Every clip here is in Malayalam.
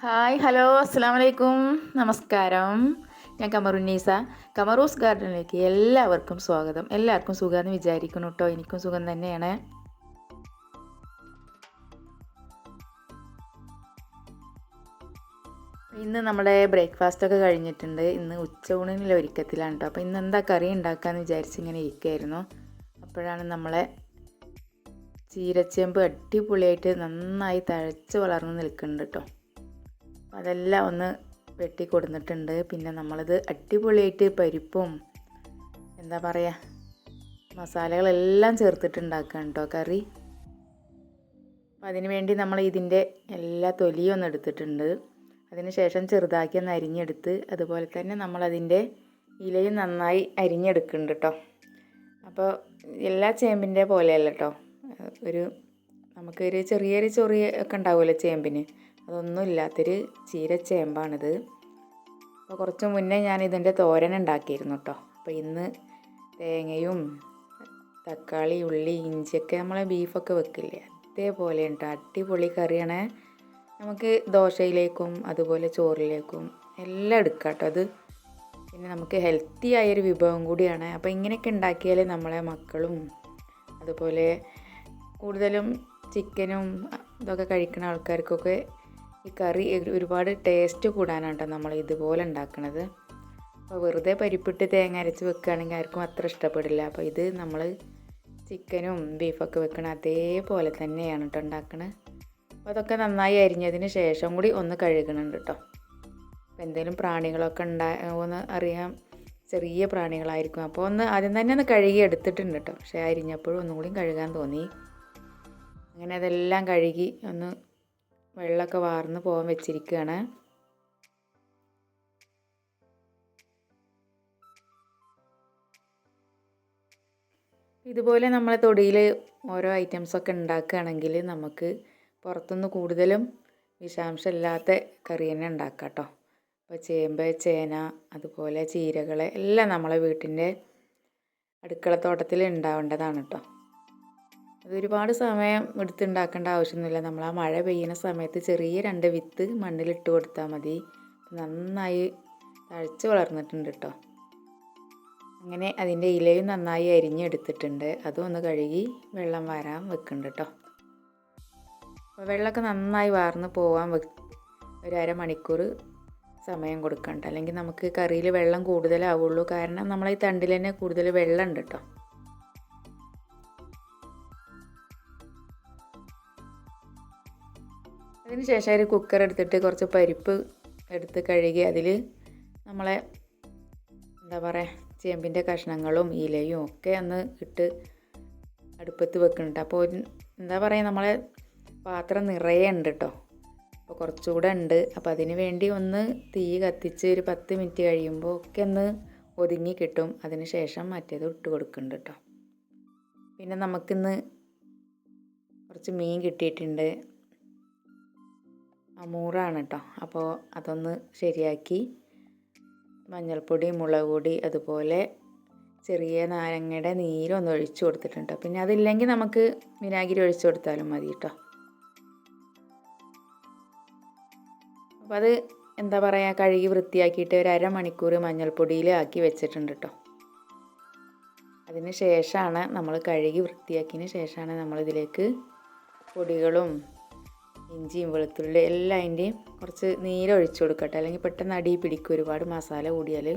ഹായ് ഹലോ അസ്സാം വലൈക്കും നമസ്കാരം. ഞാൻ കമറുന്നീസ കമറൂസ് ഗാർഡനിലേക്ക് എല്ലാവർക്കും സ്വാഗതം. എല്ലാവർക്കും സുഖമെന്ന് വിചാരിക്കുന്നു കേട്ടോ എനിക്കും സുഖം തന്നെയാണ്. ഇന്ന് നമ്മുടെ ബ്രേക്ക്ഫാസ്റ്റ് ഒക്കെ കഴിഞ്ഞിട്ടുണ്ട്. ഇന്ന് ഉച്ചയൂണിനുള്ള ഒരുക്കത്തിലാണ് കേട്ടോ അപ്പോൾ ഇന്ന് എന്താ കറി ഉണ്ടാക്കാമെന്ന് വിചാരിച്ച് ഇങ്ങനെ ഇരിക്കുകയായിരുന്നു അപ്പോഴാണ് നമ്മളെ ചീരച്ചേമ്പ് അടിപൊളിയായിട്ട് നന്നായി തഴച്ച് വളർന്ന് നിൽക്കുന്നുണ്ട് കേട്ടോ അതെല്ലാം ഒന്ന് വെട്ടി കൊടുത്തിട്ടുണ്ട് പിന്നെ നമ്മളിത് അടിപൊളിയായിട്ട് പരിപ്പും എന്താ പറയുക മസാലകളെല്ലാം ചേർത്തിട്ടുണ്ടാക്കുക കേട്ടോ കറി. അപ്പോൾ അതിന് വേണ്ടി നമ്മൾ ഇതിന്റെ എല്ലാ തൊലിയും ഒന്ന് എടുത്തിട്ടുണ്ട്. അതിന് ശേഷം ചെറുതാക്കി ഒന്ന് അരിഞ്ഞെടുത്ത് അതുപോലെ തന്നെ നമ്മളതിന്റെ ഇലയും നന്നായി അരിഞ്ഞെടുക്കുന്നുണ്ട് കേട്ടോ അപ്പോൾ എല്ലാ ചേമ്പിന്റെ പോലെയല്ല കേട്ടോ ഒരു നമുക്കൊരു ചെറിയൊരു ചൊറിയൊക്കെ ഉണ്ടാവുമല്ലോ ചേമ്പിന്. അതൊന്നും ഇല്ലാത്തൊരു ചീര ചേമ്പാണിത്. അപ്പോൾ കുറച്ച് മുന്നേ ഞാൻ ഇതിന്റെ തോരൻ ഉണ്ടാക്കിയിരുന്നു കേട്ടോ അപ്പോൾ ഇന്ന് തേങ്ങയും തക്കാളി ഉള്ളി ഇഞ്ചിയൊക്കെ നമ്മളെ ബീഫൊക്കെ വെക്കില്ലേ? അതേപോലെ ഉണ്ട് അടിപൊളി കറിയാണ്. നമുക്ക് ദോശയിലേക്കും അതുപോലെ ചോറിലേക്കും എല്ലാം എടുക്കാം കേട്ടോ അത് പിന്നെ നമുക്ക് ഹെൽത്തി ആയൊരു വിഭവം കൂടിയാണ്. അപ്പോൾ ഇങ്ങനെയൊക്കെ ഉണ്ടാക്കിയാൽ നമ്മളെ മക്കളും അതുപോലെ കൂടുതലും ചിക്കനും ഇതൊക്കെ കഴിക്കുന്ന ആൾക്കാർക്കൊക്കെ ഈ കറി ഒരുപാട് ടേസ്റ്റ് കൂടാനാണ് കേട്ടോ നമ്മൾ ഇതുപോലെ ഉണ്ടാക്കുന്നത് അപ്പോൾ വെറുതെ പരിപ്പിട്ട് തേങ്ങ അരച്ച് വെക്കുകയാണെങ്കിൽ ആർക്കും അത്ര ഇഷ്ടപ്പെടില്ല. അപ്പോൾ ഇത് നമ്മൾ ചിക്കനും ബീഫൊക്കെ വെക്കണ അതേപോലെ തന്നെയാണ് കേട്ടോ ഉണ്ടാക്കണത് അപ്പോൾ അതൊക്കെ നന്നായി അരിഞ്ഞതിന് ശേഷം കൂടി ഒന്ന് കഴുകണുണ്ട് കേട്ടോ അപ്പോൾ എന്തെങ്കിലും പ്രാണികളൊക്കെ ഉണ്ടാകുമെന്ന് അറിയാം. ചെറിയ പ്രാണികളായിരിക്കും. അപ്പോൾ ഒന്ന് ആദ്യം തന്നെ ഒന്ന് കഴുകി എടുത്തിട്ടുണ്ട് കേട്ടോ പക്ഷേ അരിഞ്ഞപ്പോഴും ഒന്നുകൂടി കഴുകാൻ തോന്നി. അങ്ങനെ അതെല്ലാം കഴുകി ഒന്ന് വെള്ളമൊക്കെ വാർന്ന് പോകാൻ വെച്ചിരിക്കുകയാണ് ഇതുപോലെ നമ്മൾ തൊടിയിൽ ഓരോ ഐറ്റംസൊക്കെ ഉണ്ടാക്കുകയാണെങ്കിൽ നമുക്ക് പുറത്തുനിന്ന് കൂടുതലും വിഷാംശമില്ലാത്ത കറി തന്നെ ഉണ്ടാക്കാം കേട്ടോ അപ്പോൾ ചേമ്പ് ചേന അതുപോലെ ചീരകൾ എല്ലാം നമ്മളെ വീട്ടിന്റെ അടുക്കളത്തോട്ടത്തിൽ ഉണ്ടാവേണ്ടതാണ് കേട്ടോ അതൊരുപാട് സമയം എടുത്തുണ്ടാക്കേണ്ട ആവശ്യമൊന്നുമില്ല. നമ്മൾ ആ മഴ പെയ്യുന്ന സമയത്ത് ചെറിയ രണ്ട് വിത്ത് മണ്ണിലിട്ട് കൊടുത്താൽ മതി. നന്നായി തഴച്ച് വളർന്നിട്ടുണ്ട് കേട്ടോ. അങ്ങനെ അതിന്റെ ഇലയും നന്നായി അരിഞ്ഞെടുത്തിട്ടുണ്ട്. അതും ഒന്ന് കഴുകി വെള്ളം വാരാൻ വെക്കുന്നുണ്ട് കേട്ടോ. അപ്പോൾ വെള്ളമൊക്കെ നന്നായി വാർന്ന് പോകാൻ വെ ഒരു അരമണിക്കൂർ സമയം കൊടുക്കണ്ട. അല്ലെങ്കിൽ നമുക്ക് കറിയിൽ വെള്ളം കൂടുതലാവുള്ളൂ. കാരണം നമ്മളെ ഈ തണ്ടിൽ തന്നെ കൂടുതൽ വെള്ളം ഉണ്ട് കേട്ടോ. അതിന് ശേഷം ഒരു കുക്കർ എടുത്തിട്ട് കുറച്ച് പരിപ്പ് എടുത്ത് കഴുകി അതിൽ നമ്മളെ എന്താ പറയുക ചേമ്പിന്റെ കഷ്ണങ്ങളും ഇലയും ഒക്കെ ഒന്ന് ഇട്ട് അടുപ്പത്ത് വെക്കുന്നുണ്ട് അപ്പോൾ എന്താ പറയുക നമ്മളെ പാത്രം നിറയെ ഉണ്ട് കേട്ടോ അപ്പോൾ കുറച്ചുകൂടെ ഉണ്ട്. അപ്പോൾ അതിന് വേണ്ടി ഒന്ന് തീ കത്തിച്ച് ഒരു പത്ത് മിനിറ്റ് കഴിയുമ്പോൾ ഒക്കെ ഒന്ന് ഒതുങ്ങി കിട്ടും. അതിന് ശേഷം മറ്റേത് ഇട്ട് കൊടുക്കുന്നുണ്ട് കേട്ടോ പിന്നെ നമുക്കിന്ന് കുറച്ച് മീൻ കിട്ടിയിട്ടുണ്ട്. അമൂറാണ് കേട്ടോ അപ്പോൾ അതൊന്ന് ശരിയാക്കി. മഞ്ഞൾപ്പൊടി മുളക് പൊടി അതുപോലെ ചെറിയ നാരങ്ങയുടെ നീരൊന്ന് ഒഴിച്ചു കൊടുത്തിട്ടുണ്ട്. പിന്നെ അതില്ലെങ്കിൽ നമുക്ക് വിനാഗിരി ഒഴിച്ചു കൊടുത്താലും മതി കേട്ടോ അപ്പോൾ അത് എന്താ പറയുക കഴുകി വൃത്തിയാക്കിയിട്ട് ഒരു അരമണിക്കൂർ മഞ്ഞൾപ്പൊടിയിൽ ആക്കി വെച്ചിട്ടുണ്ട് കേട്ടോ അതിന് ശേഷമാണ് നമ്മൾ കഴുകി വൃത്തിയാക്കിയതിന് ശേഷമാണ് നമ്മളിതിലേക്ക് പൊടികളും ഇഞ്ചിയും വെളുത്തുള്ളി എല്ലാം അതിന്റെയും കുറച്ച് നീരൊഴിച്ചു കൊടുക്കട്ടെ. അല്ലെങ്കിൽ പെട്ടെന്ന് അടി പിടിക്കും ഒരുപാട് മസാല കൂടിയാൽ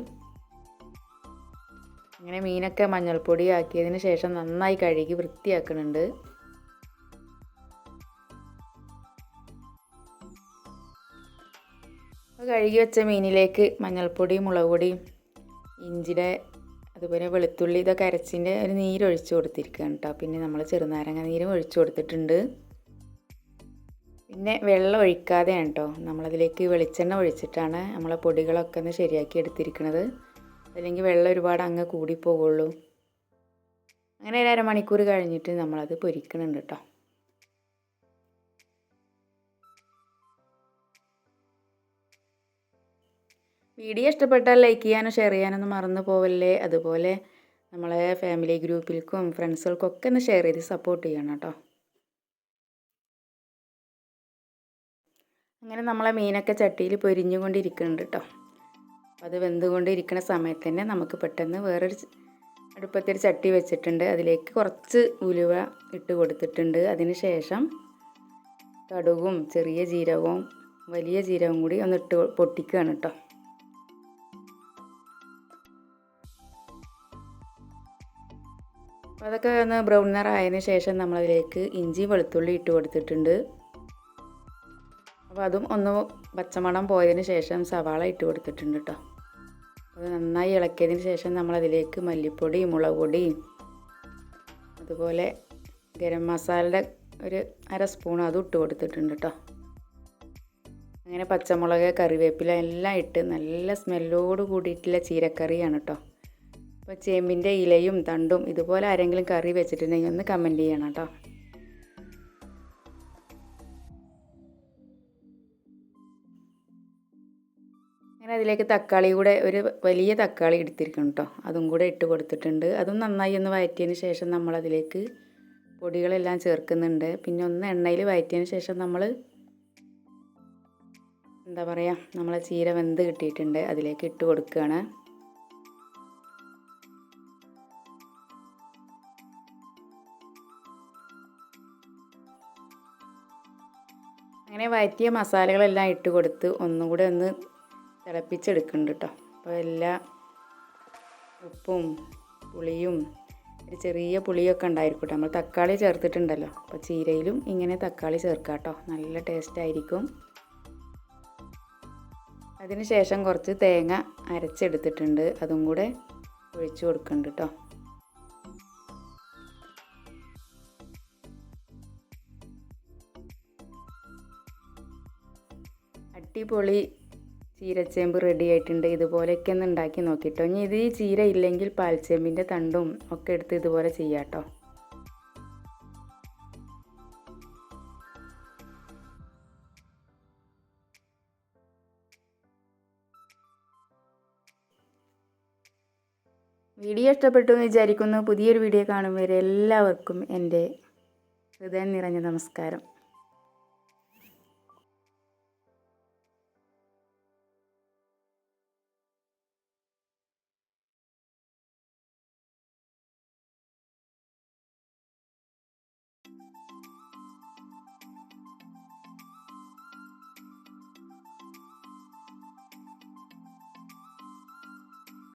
അങ്ങനെ മീനൊക്കെ മഞ്ഞൾപ്പൊടി ആക്കിയതിന് ശേഷം നന്നായി കഴുകി വൃത്തിയാക്കുന്നുണ്ട് കഴുകി വെച്ച മീനിലേക്ക് മഞ്ഞൾപ്പൊടി മുളക് പൊടിയും ഇഞ്ചിയുടെ അതുപോലെ വെളുത്തുള്ളി ഇതൊക്കെ അരച്ചിന്റെ ഒരു നീരൊഴിച്ച് കൊടുത്തിരിക്കുകയാണ് കേട്ടോ. പിന്നെ നമ്മൾ ചെറുനാരങ്ങ നീരും ഒഴിച്ചു കൊടുത്തിട്ടുണ്ട്. പിന്നെ വെള്ളം ഒഴിക്കാതെയാണ് കേട്ടോ നമ്മളതിലേക്ക് വെളിച്ചെണ്ണ ഒഴിച്ചിട്ടാണ് നമ്മളെ പൊടികളൊക്കെ ഒന്ന് ശരിയാക്കി എടുത്തിരിക്കുന്നത് അല്ലെങ്കിൽ വെള്ളം ഒരുപാട് അങ്ങ് കൂടിപ്പോകുള്ളൂ അങ്ങനെ ഒരു അരമണിക്കൂർ കഴിഞ്ഞിട്ട് നമ്മളത് പൊരിക്കണുണ്ട് കേട്ടോ വീഡിയോ ഇഷ്ടപ്പെട്ടാൽ ലൈക്ക് ചെയ്യാനും ഷെയർ ചെയ്യാനൊന്നും മറന്നു പോവല്ലേ. അതുപോലെ നമ്മളെ ഫാമിലി ഗ്രൂപ്പിൽക്കും ഫ്രണ്ട്സുകൾക്കൊക്കെ ഒന്ന് ഷെയർ ചെയ്ത് സപ്പോർട്ട് ചെയ്യണം കേട്ടോ അങ്ങനെ നമ്മളെ മീനൊക്കെ ചട്ടിയിൽ പൊരിഞ്ഞുകൊണ്ടിരിക്കുന്നുണ്ട് കേട്ടോ അത് വെന്തുകൊണ്ടിരിക്കുന്ന സമയത്ത് തന്നെ നമുക്ക് പെട്ടെന്ന് വേറൊരു അടുപ്പത്തിൽ ചട്ടി വെച്ചിട്ടുണ്ട്. അതിലേക്ക് കുറച്ച് ഉലുവ ഇട്ട് കൊടുത്തിട്ടുണ്ട്. അതിന് ശേഷം കടുകും ചെറിയ ജീരകവും വലിയ ജീരകവും കൂടി ഒന്ന് ഇട്ട് പൊട്ടിക്കുകയാണ് കേട്ടോ അതൊക്കെ ഒന്ന് ബ്രൗൺ ആയതിനു ശേഷം നമ്മളതിലേക്ക് ഇഞ്ചി വെളുത്തുള്ളി ഇട്ട് കൊടുത്തിട്ടുണ്ട്. അപ്പോൾ അതും ഒന്ന് പച്ചമണം പോയതിന് ശേഷം സവാള ഇട്ട് കൊടുത്തിട്ടുണ്ട് കേട്ടോ അത് നന്നായി ഇളക്കിയതിന് ശേഷം നമ്മളതിലേക്ക് മല്ലിപ്പൊടി മുളക് പൊടി അതുപോലെ ഗരം മസാലയുടെ ഒരു അര സ്പൂൺ അതും ഇട്ട് കൊടുത്തിട്ടുണ്ട് കേട്ടോ അങ്ങനെ പച്ചമുളക് കറിവേപ്പില എല്ലാം ഇട്ട് നല്ല സ്മെല്ലോട് കൂടിയിട്ടുള്ള ചീരക്കറിയാണ് കേട്ടോ അപ്പോൾ ചേമ്പിന്റെ ഇലയും തണ്ടും ഇതുപോലെ ആരെങ്കിലും കറി വെച്ചിട്ടുണ്ടെങ്കിൽ ഒന്ന് കമന്റ് ചെയ്യണം കേട്ടോ അതിലേക്ക് തക്കാളി കൂടെ ഒരു വലിയ തക്കാളി എടുത്തിരിക്കണം കേട്ടോ അതും കൂടെ ഇട്ട് കൊടുത്തിട്ടുണ്ട്. അതും നന്നായി ഒന്ന് വഴറ്റിയതിന് ശേഷം നമ്മളതിലേക്ക് പൊടികളെല്ലാം ചേർക്കുന്നുണ്ട്. പിന്നെ ഒന്ന് എണ്ണയിൽ വഴറ്റിയതിന് ശേഷം നമ്മൾ എന്താ പറയുക നമ്മളെ ചീര വെന്ത് കിട്ടിയിട്ടുണ്ട്. അതിലേക്ക് ഇട്ട് കൊടുക്കുകയാണ്. അങ്ങനെ വഴറ്റിയ മസാലകളെല്ലാം ഇട്ട് കൊടുത്ത് ഒന്നുകൂടെ ഒന്ന് തിളപ്പിച്ചെടുക്കുന്നുണ്ട് കേട്ടോ അപ്പോൾ എല്ലാ ഉപ്പും പുളിയും ഒരു ചെറിയ പുളിയൊക്കെ ഉണ്ടായിരിക്കും നമ്മൾ തക്കാളി ചേർത്തിട്ടുണ്ടല്ലോ. അപ്പോൾ ചീരയിലും ഇങ്ങനെ തക്കാളി ചേർക്കാം കേട്ടോ നല്ല ടേസ്റ്റ് ആയിരിക്കും. അതിന് ശേഷം കുറച്ച് തേങ്ങ അരച്ചെടുത്തിട്ടുണ്ട്. അതും കൂടെ ഒഴിച്ചു കൊടുക്കുന്നുണ്ട് കേട്ടോ അടിപൊളി ചീരച്ചേമ്പ് റെഡി ആയിട്ടുണ്ട്. ഇതുപോലെയൊക്കെ ഒന്ന് ഉണ്ടാക്കി നോക്കിട്ടോ. ഇനി ഇത് ഈ ചീര ഇല്ലെങ്കിൽ പാൽച്ചേമ്പിന്റെ തണ്ടും ഒക്കെ എടുത്ത് ഇതുപോലെ ചെയ്യാട്ടോ. വീഡിയോ ഇഷ്ടപ്പെട്ടു എന്ന് വിചാരിക്കുന്നു. പുതിയൊരു വീഡിയോ കാണും വരെ എല്ലാവർക്കും എന്റെ ഹൃദയം നിറഞ്ഞ നമസ്കാരം.